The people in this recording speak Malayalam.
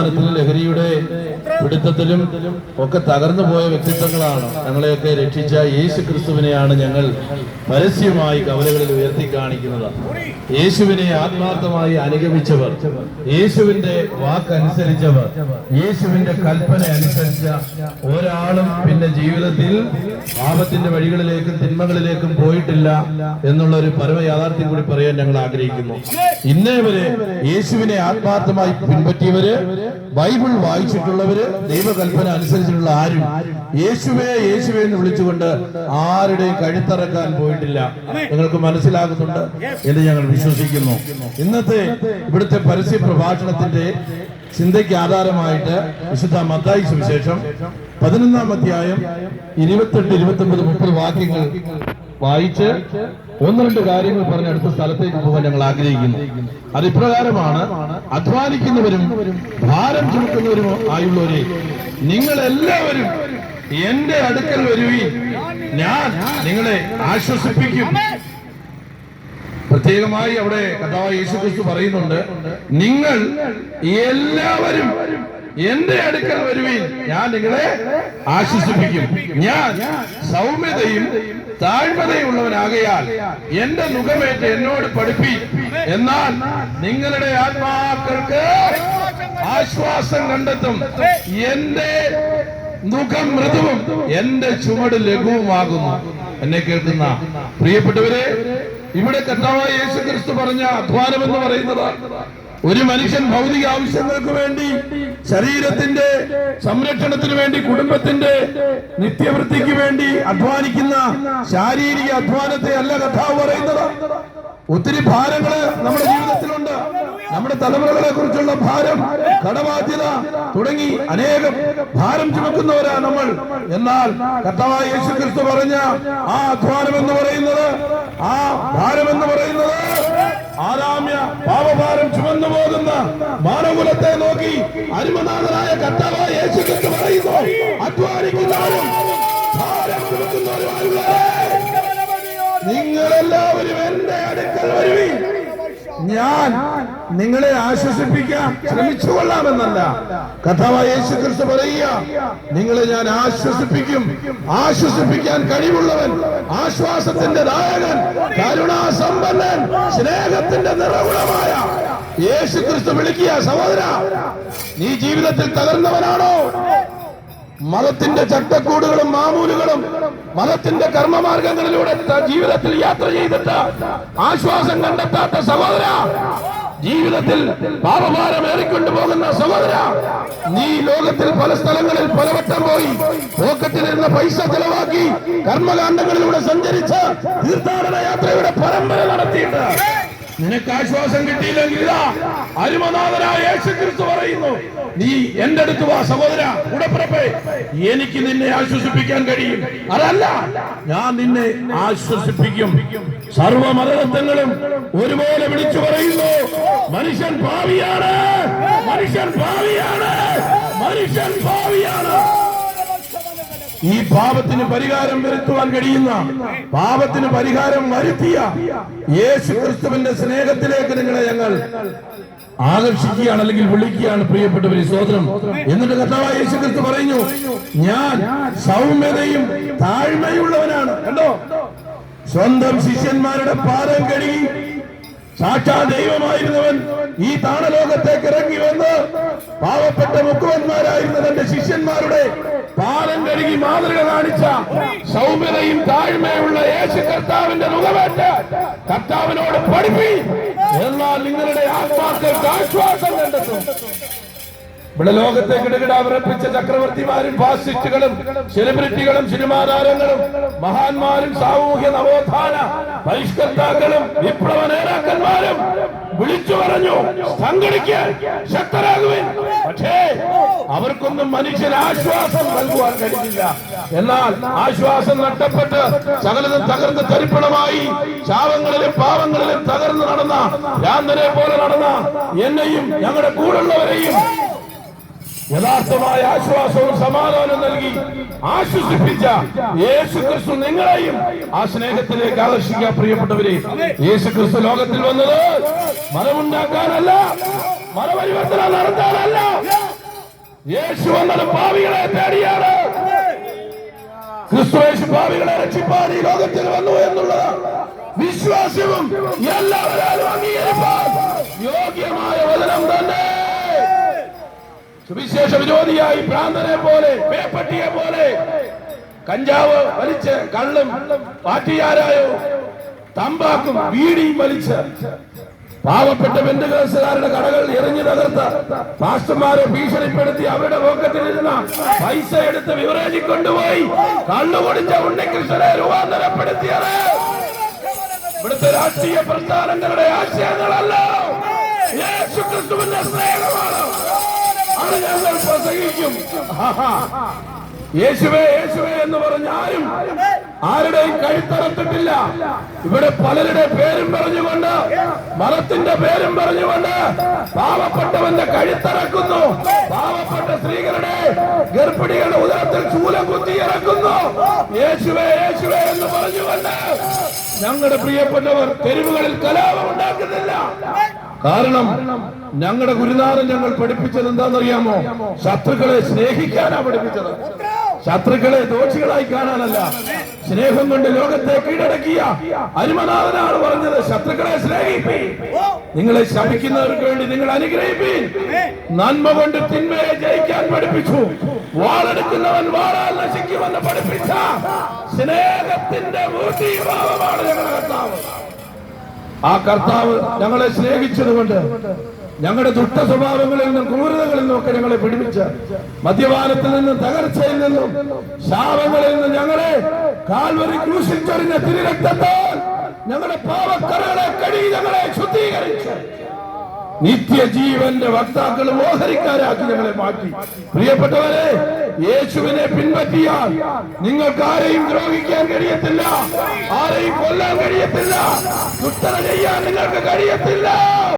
ലഹരിയുടെ പിടുത്തത്തിലും ഒക്കെ തകർന്നു പോയ വ്യക്തിത്വങ്ങളാണ്. ഞങ്ങളെയൊക്കെ രക്ഷിച്ച യേശു ക്രിസ്തുവിനെയാണ് ഞങ്ങൾ പരസ്യമായി കവലകളിൽ ഉയർത്തി കാണിക്കുന്നത്. യേശുവിനെ ആത്മാർത്ഥമായി അനുഗമിച്ചവർ യേശുവിന്റെ വാക്കനുസരിച്ചവർ യേശുവിന്റെ കൽപ്പന അനുസരിച്ച ഒരാളും പിന്നെ ജീവിതത്തിൽ പാപത്തിന്റെ വഴികളിലേക്കും തിന്മകളിലേക്കും പോയിട്ടില്ല എന്നുള്ള ഒരു പരമ യാഥാർത്ഥ്യം കൂടി പറയാൻ ഞങ്ങൾ ആഗ്രഹിക്കുന്നു. ഇന്നേ വരെ യേശുവിനെ ആത്മാർത്ഥമായി പിൻപറ്റിയവര് ബൈബിൾ വായിച്ചിട്ടുള്ളവര് ദൈവകൽപ്പന അനുസരിച്ചിട്ടുള്ള ആരും യേശുവേ യേശുവേ എന്ന് വിളിച്ചുകൊണ്ട് ആരുടെയും കഴുത്തറക്കാൻ പോയിട്ടില്ല. നിങ്ങൾക്ക് മനസ്സിലാകുന്നുണ്ട് എന്ന് ഞങ്ങൾ വിശ്വസിക്കുന്നു. ഇന്നത്തെ ഇവിടുത്തെ പരസ്യ പ്രഭാഷണത്തിന്റെ ചിന്തയ്ക്ക് ആധാരമായിട്ട് വിശുദ്ധ മത്തായി സുവിശേഷം പതിനൊന്നാം അധ്യായം ഇരുപത്തെട്ട് ഇരുപത്തി ഒമ്പത് മുപ്പത് വാക്യങ്ങൾ വായിച്ച് ഒന്ന് രണ്ട് കാര്യങ്ങൾ പറഞ്ഞ് അടുത്ത സ്ഥലത്തേക്ക് പോകാൻ ഞങ്ങൾ ആഗ്രഹിക്കുന്നു. അത് ഇപ്രകാരമാണ് അധ്വാനിക്കുന്നവരും ഭാരം ചുമക്കുന്നവരും ആയുള്ളവരെ നിങ്ങൾ എല്ലാവരും എന്റെ അടുക്കൽ വരുവീൻ. ഞാൻ നിങ്ങളെ ആശ്വസിപ്പിക്കും. പ്രത്യേകമായി അവിടെ കഥാവ് യേശു ക്രിസ്തു പറയുന്നുണ്ട് നിങ്ങൾ എല്ലാവരും എന്റെ അടുക്കൽ വരുവീൻ. ഞാൻ നിങ്ങളെ ആശ്വസിപ്പിക്കും. ഞാൻ സൗമ്യതയും താഴ്മതയും ഉള്ളവനാകയാൽ എന്റെ മുഖമേറ്റ് എന്നോട് പഠിപ്പി. എന്നാൽ നിങ്ങളുടെ ആത്മാക്കൾക്ക് ആശ്വാസം കണ്ടെത്തും. എന്റെ മുഖം മൃദുവും എന്റെ ചുമട് ലഘുവുമാകുന്നു. എന്നെ കേൾക്കുന്ന പ്രിയപ്പെട്ടവരെ ഇവിടെ കർത്താവായ യേശു ക്രിസ്തു പറഞ്ഞ അധ്വാനം എന്ന് പറയുന്നത്. ഒരു മനുഷ്യൻ ഭൗതിക ആവശ്യങ്ങൾക്ക് വേണ്ടി ശരീരത്തിന്റെ സംരക്ഷണത്തിന് വേണ്ടി കുടുംബത്തിന്റെ നിത്യവൃത്തിക്ക് വേണ്ടി അധ്വാനിക്കുന്ന ശാരീരിക അധ്വാനത്തെ അല്ല കഥാവ് പറയുന്നത്. ഒത്തിരി ഭാരങ്ങൾ നമ്മുടെ ജീവിതത്തിലുണ്ട്. നമ്മുടെ തലമുറകളെ കുറിച്ചുള്ള ഭാരം കടബാധ്യത തുടങ്ങി അനേകം ഭാരം ചുമക്കുന്നവരാ നമ്മൾ. എന്നാൽ കർത്താവായ യേശു ക്രിസ്തു പറഞ്ഞ ആ അധ്വാനം എന്ന് പറയുന്നത് ആ ഭാരം എന്ന് പറയുന്നത് ആരാമ്യ പാപഭാരം ചുമന്നു പോകുന്ന മാനകുലത്തെ നോക്കി അരുമനാഥനായ കർത്താവായ നിങ്ങളെല്ലാവരും എന്റെ അടുക്കൽ ഞാൻ നിങ്ങളെ ആശ്വസിപ്പിക്കാൻ ശ്രമിച്ചു കൊള്ളാമെന്നല്ല കഥാവായ യേശു ക്രിസ്തു പറയുക നിങ്ങളെ ഞാൻ ആശ്വസിപ്പിക്കും. ആശ്വസിപ്പിക്കാൻ കഴിവുള്ളവൻ ആശ്വാസത്തിന്റെ ദായകൻ കരുണാസമ്പന്നൻ സ്നേഹത്തിന്റെ നിറകുളമായ യേശു ക്രിസ്തു വിളിക്കുക സഹോദര നീ ജീവിതത്തിൽ തകർന്നവനാണോ? മതത്തിന്റെ ചട്ടക്കൂടുകളും മാമൂലുകളും മതത്തിന്റെ കർമ്മമാർഗങ്ങളിലൂടെ ജീവിതത്തിൽ യാത്ര ചെയ്തിട്ട് ആശ്വാസം കണ്ടെത്താത്ത സഹോദര ജീവിതത്തിൽ പാപഭാരം ഏറിക്കൊണ്ടു പോകുന്ന സഹോദര നീ ലോകത്തിൽ പല സ്ഥലങ്ങളിൽ പലവട്ടം പോയി പോക്കറ്റിലിരുന്ന പൈസ ചെലവാക്കി കർമ്മകാന്ഡങ്ങളിലൂടെ സഞ്ചരിച്ച് തീർത്ഥാടന യാത്രയുടെ പരമ്പര നടത്തിയിട്ട് നിനക്ക് ആശ്വാസം കിട്ടിയില്ലെങ്കിൽ അരുമനാഥനായ യേശു ക്രിസ്തു പറയുന്നു നീ എന്റെ അടുത്ത് വാ സഹോദര ഉടപ്പിറപ്പേ എനിക്ക് നിന്നെ ആശ്വസിപ്പിക്കാൻ കഴിയും. അതല്ല ഞാൻ നിന്നെ ആശ്വസിപ്പിക്കും. സർവമതത്വങ്ങളും ഒരുപോലെ വിളിച്ചു പറയുന്നു മനുഷ്യൻ ഭാവിയാണ് മനുഷ്യൻ ഭാവിയാണ് മനുഷ്യൻ ഭാവിയാണ് ഈ പാപത്തിന് പരിഹാരം വരുത്തുവാൻ കഴിയുന്ന പാപത്തിന് പരിഹാരം വരുത്തിയ യേശു ക്രിസ്തുവിന്റെ സ്നേഹത്തിലേക്ക് നിങ്ങളെ ഞങ്ങൾ ആകർഷിക്കുകയാണ് അല്ലെങ്കിൽ വിളിക്കുകയാണ്. പ്രിയപ്പെട്ടവരെ സ്വോത്രം എന്നിട്ട് കർത്താവ് യേശു ക്രിസ്തു പറഞ്ഞു ഞാൻ സൗമ്യതയും താഴ്മയുള്ളവനാണ്. കണ്ടോ? സ്വന്തം ശിഷ്യന്മാരുടെ പാദം കഴുകി സാക്ഷാ ദൈവമായിരുന്നവൻ ഈ താണലോകത്തേക്ക് ഇറങ്ങി വന്ന് പാവപ്പെട്ട മുക്കുവന്മാരായിരുന്ന തന്റെ ശിഷ്യന്മാരുടെ കഴുകി മാതൃക കാണിച്ച സൗമ്യതയും താഴ്മയുള്ള യേശു കർത്താവിന്റെ മുഖമേറ്റ് കർത്താവിനോട് പഠിപ്പി. എന്നാൽ നിങ്ങളുടെ ആത്മാക്കൾക്ക് ആശ്വാസം കണ്ടെത്തും. ഇവിടെ ലോകത്തെ കിടകിട വിറപ്പിച്ച ചക്രവർത്തിമാരും ഫാസിസ്റ്റുകളും സെലിബ്രിറ്റികളും സിനിമാ താരങ്ങളും മഹാന്മാരും സാമൂഹ്യ നവോത്ഥാന പരിഷ്കർത്താക്കളും വിപ്ലവ നേതാക്കന്മാരും വിളിച്ചു പറഞ്ഞു സംഘടിക്കാൻ ശക്തരാകുവിൻ. പക്ഷേ അവർക്കൊന്നും മനുഷ്യന് ആശ്വാസം നൽകുവാൻ കഴിഞ്ഞില്ല. എന്നാൽ ആശ്വാസം നഷ്ടപ്പെട്ട് സകലതും തകർന്ന് തരിപ്പണമായി ശാപങ്ങളിലും പാവങ്ങളിലും തകർന്ന് നടന്ന രാന്തനെ പോലെ നടന്ന എന്നെയും ഞങ്ങളുടെ കൂടുള്ളവരെയും യഥാർത്ഥമായ ആശ്വാസവും സമാധാനവും നൽകി ആശ്വസിപ്പിച്ച യേശു ക്രിസ്തു നിങ്ങളെയും ആ സ്നേഹത്തിലേക്ക് ആകർഷിക്കാൻ പ്രിയപ്പെട്ടവരെ യേശു ക്രിസ്തു ലോകത്തിൽ വന്നത് മതമുണ്ടാക്കാനല്ല മതപരിവർത്തനം നടത്താനല്ല യേശു വന്നത് പാവികളെ തേടിയാണ് ക്രിസ്തുവേശു പാവികളെ രക്ഷിപ്പാൻ ഈ ലോകത്തിൽ വന്നു എന്നുള്ളത് വിശ്വാസവും എല്ലാവരും അംഗീകരിപ്പാൻ യോഗ്യമായ വചനം തന്നെ. സുവിശേഷ വിരോധിയായി ഭ്രാന്തനെ പോലെ പേപ്പട്ടിയെ പോലെ കഞ്ചാവ് വലിച്ച് കള്ളും പാറ്റിയാരായോ തമ്പാക്കും വീടിയും വലിച്ച് പാവപ്പെട്ട ബന്ധുകാരുടെ കടകൾ എറിഞ്ഞു തകർത്ത് പാസ്റ്റർമാരെ ഭീഷണിപ്പെടുത്തി അവരുടെ പോക്കറ്റിലിരുന്ന പൈസ എടുത്ത് വിവരേജി കൊണ്ടുപോയി. കണ്ണുപൊടിച്ച ഉണ്ണികൃഷ്ണനെ രൂപാന്തരപ്പെടുത്തിയത്. ഇവിടുത്തെ രാഷ്ട്രീയ പ്രസ്ഥാനങ്ങളുടെ ആശയങ്ങളല്ല. യേശുവേ യേശുവേ എന്ന് പറഞ്ഞാലും ആരുടെയും കഴുത്തറത്തിട്ടില്ല ഇവിടെ പലരുടെ പേരും പറഞ്ഞുകൊണ്ട് മതത്തിന്റെ പേരും പറഞ്ഞുകൊണ്ട് പാവപ്പെട്ടവന്റെ കഴുത്തറക്കുന്നു പാവപ്പെട്ട സ്ത്രീകളുടെ ഗർഭിണികളുടെ ഉദരത്തിൽ ചൂലം കുത്തി ഇറക്കുന്നു. യേശുവേ യേശുവേ എന്ന് പറഞ്ഞുകൊണ്ട് ഞങ്ങളുടെ പ്രിയപ്പെട്ടവർ തെരുവുകളിൽ കലാപം ഉണ്ടാക്കുന്നില്ല. കാരണം ഞങ്ങളുടെ ഗുരുനാഥൻ ഞങ്ങൾ പഠിപ്പിച്ചത് എന്താണെന്നറിയാമോ? ശത്രുക്കളെ സ്നേഹിക്കാനാ പഠിപ്പിച്ചത്. ശത്രുക്കളെ ദോഷികളായി കാണാനല്ല. സ്നേഹം കൊണ്ട് ലോകത്തെ കീഴടക്കിയ അരുമനാഥനാണ് പറഞ്ഞത്. ശത്രുക്കളെ സ്നേഹിപ്പീൻ നിങ്ങളെ ശപിക്കുന്നവർക്ക് വേണ്ടി നിങ്ങൾ അനുഗ്രഹിപ്പീൻ നന്മ കൊണ്ട് തിന്മയെ ജയിക്കാൻ പഠിപ്പിച്ചു. വാളെടുക്കുന്നവൻ വാളാൽ നശിക്കുമെന്ന് പഠിപ്പിച്ച സ്നേഹത്തിന്റെ മൂർത്തിഭാവമാണ് ഞങ്ങളുടെ കർത്താവ്. ആ കർത്താവ് ഞങ്ങളെ സ്നേഹിച്ചതുകൊണ്ട് ഞങ്ങളുടെ ദുഷ്ട സ്വഭാവങ്ങളിൽ നിന്നും ക്രൂരതകളിൽ നിന്നൊക്കെ ഞങ്ങളെ പിടിപ്പിച്ച മദ്യപാനത്തിൽ നിന്നും തകർച്ചയിൽ നിന്നും ശാപങ്ങളിൽ നിന്നും ഞങ്ങളെ കാൽവരി ക്രൂശിൽ ചൊരിഞ്ഞ തിരുരക്തത്താൽ ഞങ്ങളുടെ പാവക്കറകളെ കഴുകി ഞങ്ങളെ ശുദ്ധീകരിച്ചു നിത്യജീവന്റെ വക്താക്കൾ ഓഹരിക്കാരാക്കി ഞങ്ങളെ മാറ്റി. പ്രിയപ്പെട്ടവരെ യേശുവിനെ പിൻപറ്റിയാൽ നിങ്ങൾക്ക് ആരെയും ദ്രോഹിക്കാൻ കഴിയത്തില്ല ആരെയും കൊല്ലാൻ കഴിയത്തില്ല ചെയ്യാൻ നിങ്ങൾക്ക് കഴിയത്തില്ല.